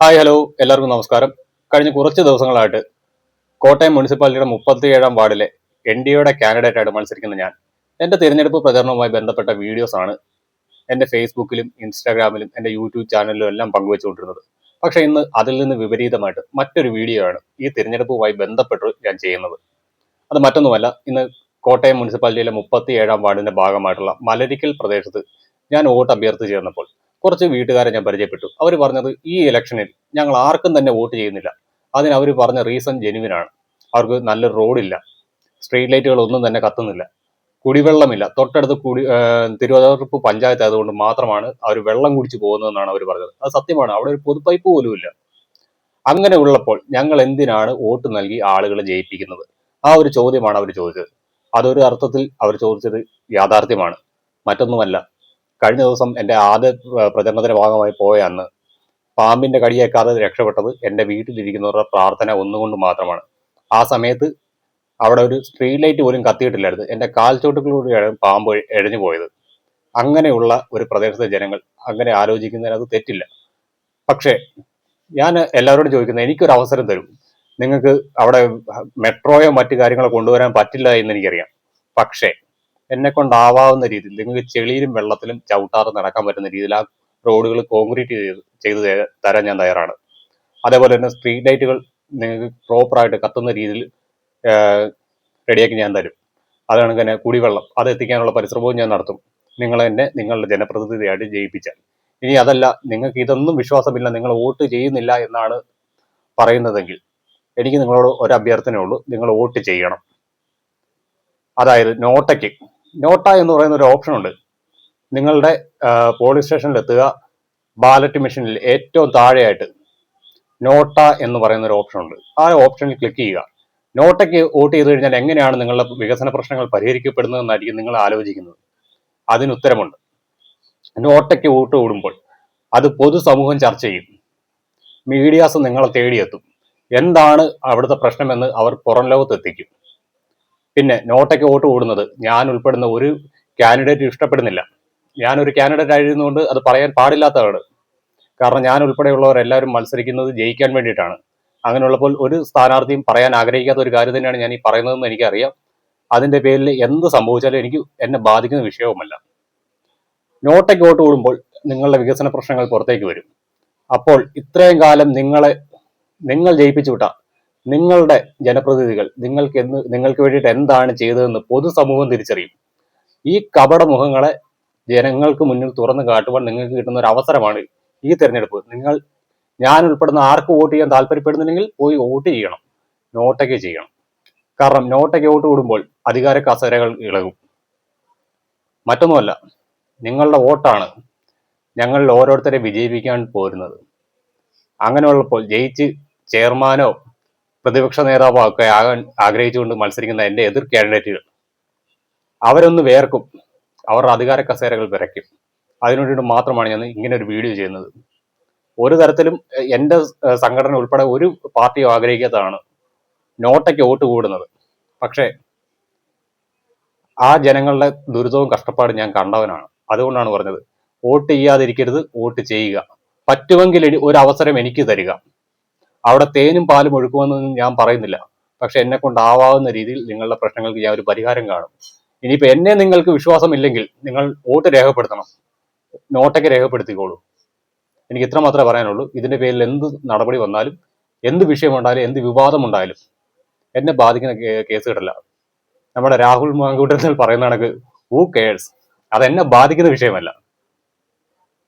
Hi hello. എല്ലാവർക്കും നമസ്കാരം. കഴിഞ്ഞ കുറച്ച് ദിവസങ്ങളായിട്ട് കോട്ടയം മുനിസിപ്പാലിറ്റിയുടെ മുപ്പത്തി ഏഴാം വാർഡിലെ എൻ ഡി എയുടെ കാൻഡിഡേറ്റ് ആയിട്ട് മത്സരിക്കുന്ന ഞാൻ. എന്റെ തിരഞ്ഞെടുപ്പ് പ്രചരണവുമായി ബന്ധപ്പെട്ട വീഡിയോസ് ആണ് എന്റെ ഫേസ്ബുക്കിലും ഇൻസ്റ്റാഗ്രാമിലും എന്റെ യൂട്യൂബ് ചാനലിലും എല്ലാം പങ്കുവെച്ചുകൊണ്ടിരുന്നത്. പക്ഷേ ഇന്ന് അതിൽ നിന്ന് വിപരീതമായിട്ട് മറ്റൊരു വീഡിയോ ആണ് ഈ തിരഞ്ഞെടുപ്പുമായി ബന്ധപ്പെട്ട് ഞാൻ ചെയ്യുന്നത്. അത് മറ്റൊന്നുമല്ല ഇന്ന് കോട്ടയം മുനിസിപ്പാലിറ്റിയിലെ മുപ്പത്തി ഏഴാം വാർഡിന്റെ ഭാഗമായിട്ടുള്ള മലരിക്കൽ പ്രദേശത്ത് ഞാൻ വോട്ട് അഭ്യർത്ഥിച്ചു ചേർന്നപ്പോൾ കുറച്ച് വീട്ടുകാരെ ഞാൻ പരിചയപ്പെട്ടു. അവർ പറഞ്ഞത് ഈ ഇലക്ഷനിൽ ഞങ്ങൾ ആർക്കും തന്നെ വോട്ട് ചെയ്യുന്നില്ല. അതിന് അവർ പറഞ്ഞ റീസൺ ജെനുവിനാണ് അവർക്ക് നല്ലൊരു റോഡില്ല സ്ട്രീറ്റ് ലൈറ്റുകൾ ഒന്നും തന്നെ കത്തുന്നില്ല. കുടിവെള്ളമില്ല. തൊട്ടടുത്ത് കുടി തിരുവനന്തപുരം പഞ്ചായത്ത് ആയതുകൊണ്ട് മാത്രമാണ് അവർ വെള്ളം കുടിച്ച് പോകുന്നതെന്നാണ് അവർ പറഞ്ഞത്. അത് സത്യമാണ്. അവിടെ ഒരു പൊതുപൈപ്പ് പോലും ഇല്ല. അങ്ങനെ ഉള്ളപ്പോൾ ഞങ്ങൾ എന്തിനാണ് വോട്ട് നൽകി ആളുകളെ ജയിപ്പിക്കുന്നത്? ആ ഒരു ചോദ്യമാണ് അവർ ചോദിച്ചത്. അതൊരു അർത്ഥത്തിൽ അവർ ചോദിച്ചത് യാഥാർത്ഥ്യമാണ്. മറ്റൊന്നുമല്ല. കഴിഞ്ഞ ദിവസം എന്റെ ആദ്യ പ്രചരണത്തിന്റെ ഭാഗമായി പോയ അന്ന് പാമ്പിന്റെ കടിയേക്കാതെ രക്ഷപ്പെട്ടത് എന്റെ വീട്ടിലിരിക്കുന്നവരുടെ പ്രാർത്ഥന ഒന്നുകൊണ്ട് മാത്രമാണ്. ആ സമയത്ത് അവിടെ ഒരു സ്ട്രീറ്റ് ലൈറ്റ് പോലും കത്തിയിട്ടില്ലായിരുന്നു. എന്റെ കാൽച്ചോട്ടുകളിലൂടെയാണ് പാമ്പ് എഴിഞ്ഞു പോയത്. അങ്ങനെയുള്ള ഒരു പ്രദേശത്തെ ജനങ്ങൾ അങ്ങനെ ആലോചിക്കുന്നതിന് അത് തെറ്റില്ല. പക്ഷേ ഞാൻ എല്ലാവരോടും ചോദിക്കുന്നത് എനിക്കൊരു അവസരം തരും. നിങ്ങൾക്ക് അവിടെ മെട്രോയോ മറ്റു കാര്യങ്ങളോ കൊണ്ടുവരാൻ പറ്റില്ല എന്ന് എനിക്കറിയാം. പക്ഷേ എന്നെ കൊണ്ടാവാവുന്ന രീതിയിൽ നിങ്ങൾക്ക് ചെളിയിലും വെള്ളത്തിലും ചവിട്ടാറ് നടക്കാൻ പറ്റുന്ന രീതിയിൽ ആ റോഡുകൾ കോൺക്രീറ്റ് ചെയ്ത് ചെയ്ത് തരാൻ ഞാൻ തയ്യാറാണ്. അതേപോലെ തന്നെ സ്ട്രീറ്റ് ലൈറ്റുകൾ നിങ്ങൾക്ക് പ്രോപ്പറായിട്ട് കത്തുന്ന രീതിയിൽ റെഡിയാക്കി ഞാൻ തരും. അതാണ് തന്നെ കുടിവെള്ളം. അത് എത്തിക്കാനുള്ള പരിശ്രമവും ഞാൻ നടത്തും. നിങ്ങൾ എന്നെ നിങ്ങളുടെ ജനപ്രതിനിധിയായിട്ട് ജയിപ്പിച്ചാൽ. ഇനി അതല്ല നിങ്ങൾക്ക് ഇതൊന്നും വിശ്വാസമില്ല നിങ്ങൾ വോട്ട് ചെയ്യുന്നില്ല എന്നാണ് പറയുന്നതെങ്കിൽ എനിക്ക് നിങ്ങളോട് ഒരു അഭ്യർത്ഥനയുള്ളൂ നിങ്ങൾ വോട്ട് ചെയ്യണം. അതായത് നോട്ടയ്ക്ക് നോട്ട എന്ന് പറയുന്ന ഒരു ഓപ്ഷൻ ഉണ്ട്. നിങ്ങളുടെ പോളിംഗ് സ്റ്റേഷനിൽ എത്തുക ബാലറ്റ് മെഷീനിൽ ഏറ്റവും താഴെയായിട്ട് നോട്ട എന്ന് പറയുന്ന ഒരു ഓപ്ഷൻ ഉണ്ട്. ആ ഓപ്ഷനിൽ ക്ലിക്ക് ചെയ്യുക. നോട്ടയ്ക്ക് വോട്ട് ചെയ്ത് കഴിഞ്ഞാൽ എങ്ങനെയാണ് നിങ്ങളുടെ വികസന പ്രശ്നങ്ങൾ പരിഹരിക്കപ്പെടുന്നതെന്നായിരിക്കും നിങ്ങൾ ആലോചിക്കുന്നത്. അതിന് ഉത്തരമുണ്ട്. നോട്ടയ്ക്ക് വോട്ട് കൂടുമ്പോൾ അത് പൊതുസമൂഹം ചർച്ച ചെയ്യും. മീഡിയാസ് നിങ്ങളെ തേടിയെത്തും. എന്താണ് അവിടുത്തെ പ്രശ്നമെന്ന് അവർ പുറം ലോകത്ത് എത്തിക്കും പിന്നെ നോട്ടയ്ക്ക് വോട്ട് കൂടുന്നത്. ഞാൻ ഉൾപ്പെടുന്ന ഒരു കാൻഡിഡേറ്റ് ഇഷ്ടപ്പെടുന്നില്ല. ഞാൻ ഒരു കാൻഡിഡേറ്റ് ആയിരുന്നുകൊണ്ട് അത് പറയാൻ പാടില്ലാത്തതാണ്. കാരണം ഞാൻ ഉൾപ്പെടെയുള്ളവരെല്ലാവരും മത്സരിക്കുന്നത് ജയിക്കാൻ വേണ്ടിയിട്ടാണ്. അങ്ങനെയുള്ളപ്പോൾ ഒരു സ്ഥാനാർത്ഥിയും പറയാൻ ആഗ്രഹിക്കാത്ത ഒരു കാര്യം തന്നെയാണ് ഞാൻ ഈ പറയുന്നതെന്ന് എനിക്കറിയാം. അതിന്റെ പേരിൽ എന്ത് സംഭവിച്ചാലും എനിക്ക് എന്നെ ബാധിക്കുന്ന വിഷയവുമല്ല. നോട്ടയ്ക്ക് വോട്ട് കൂടുമ്പോൾ നിങ്ങളുടെ വികസന പ്രശ്നങ്ങൾ പുറത്തേക്ക് വരും. അപ്പോൾ ഇത്രയും കാലം നിങ്ങളെ നിങ്ങൾ ജയിപ്പിച്ചു വിട്ട നിങ്ങളുടെ ജനപ്രതിനിധികൾ നിങ്ങൾക്ക് എന്ന് നിങ്ങൾക്ക് വേണ്ടിയിട്ട് എന്താണ് ചെയ്തതെന്ന് പൊതുസമൂഹം തിരിച്ചറിയും. ഈ കപട മുഖങ്ങളെ ജനങ്ങൾക്ക് മുന്നിൽ തുറന്നു കാട്ടുവാൻ നിങ്ങൾക്ക് കിട്ടുന്ന ഒരു അവസരമാണ് ഈ തെരഞ്ഞെടുപ്പ്. നിങ്ങൾ ഞാൻ ഉൾപ്പെടുന്ന ആർക്ക് വോട്ട് ചെയ്യാൻ താല്പര്യപ്പെടുന്നുണ്ടെങ്കിൽ പോയി വോട്ട് ചെയ്യണം. നോട്ടയ്ക്ക് ചെയ്യണം. കാരണം നോട്ടയ്ക്ക് വോട്ട് കൂടുമ്പോൾ അധികാര കസേരകൾ ഇളകും. മറ്റൊന്നുമല്ല നിങ്ങളുടെ വോട്ടാണ് ഞങ്ങളിൽ ഓരോരുത്തരെ വിജയിപ്പിക്കാൻ പോരുന്നത്. അങ്ങനെയുള്ളപ്പോൾ ജയിച്ച് ചെയർമാനോ പ്രതിപക്ഷ നേതാവോ ഒക്കെ ആകാൻ ആഗ്രഹിച്ചുകൊണ്ട് മത്സരിക്കുന്ന എന്റെ എതിർ കാൻഡിഡേറ്റുകൾ. അവരൊന്ന് വേർക്കും. അവരുടെ അധികാര കസേരകൾ വിറയ്ക്കും. അതിനുവേണ്ടിയിട്ട് മാത്രമാണ് ഞാൻ ഇങ്ങനെ ഒരു വീഡിയോ ചെയ്യുന്നത്. ഒരു തരത്തിലും എന്റെ സംഘടന ഉൾപ്പെടെ ഒരു പാർട്ടിയും ആഗ്രഹിക്കാത്തതാണ് നോട്ടയ്ക്ക് വോട്ട് കൂടുന്നത്. പക്ഷേ ആ ജനങ്ങളുടെ ദുരിതവും കഷ്ടപ്പാടും ഞാൻ കണ്ടവനാണ്. അതുകൊണ്ടാണ് പറഞ്ഞത് വോട്ട് ചെയ്യാതിരിക്കരുത് വോട്ട് ചെയ്യുക. പറ്റുമെങ്കിൽ ഒരു അവസരം എനിക്ക് തരിക. അവിടെ തേനും പാലും ഒഴുക്കുമെന്നൊന്നും ഞാൻ പറയുന്നില്ല. പക്ഷെ എന്നെ കൊണ്ടാവാവുന്ന രീതിയിൽ നിങ്ങളുടെ പ്രശ്നങ്ങൾക്ക് ഞാൻ ഒരു പരിഹാരം കാണും. ഇനിയിപ്പോ എന്നെ നിങ്ങൾക്ക് വിശ്വാസമില്ലെങ്കിൽ നിങ്ങൾ വോട്ട് രേഖപ്പെടുത്തണം. നോട്ടൊക്കെ രേഖപ്പെടുത്തിക്കോളൂ. എനിക്ക് ഇത്ര മാത്രമേ പറയാനുള്ളൂ. ഇതിന്റെ പേരിൽ എന്ത് നടപടി വന്നാലും എന്ത് വിഷയമുണ്ടായാലും എന്ത് വിവാദമുണ്ടായാലും എന്നെ ബാധിക്കുന്ന കേസ് നമ്മുടെ രാഹുൽ മാങ്കൂട്ടത്തിൽ പറയുന്ന കണക്ക് ഹൂ കെയർസ് അതെന്നെ ബാധിക്കുന്ന വിഷയമല്ല.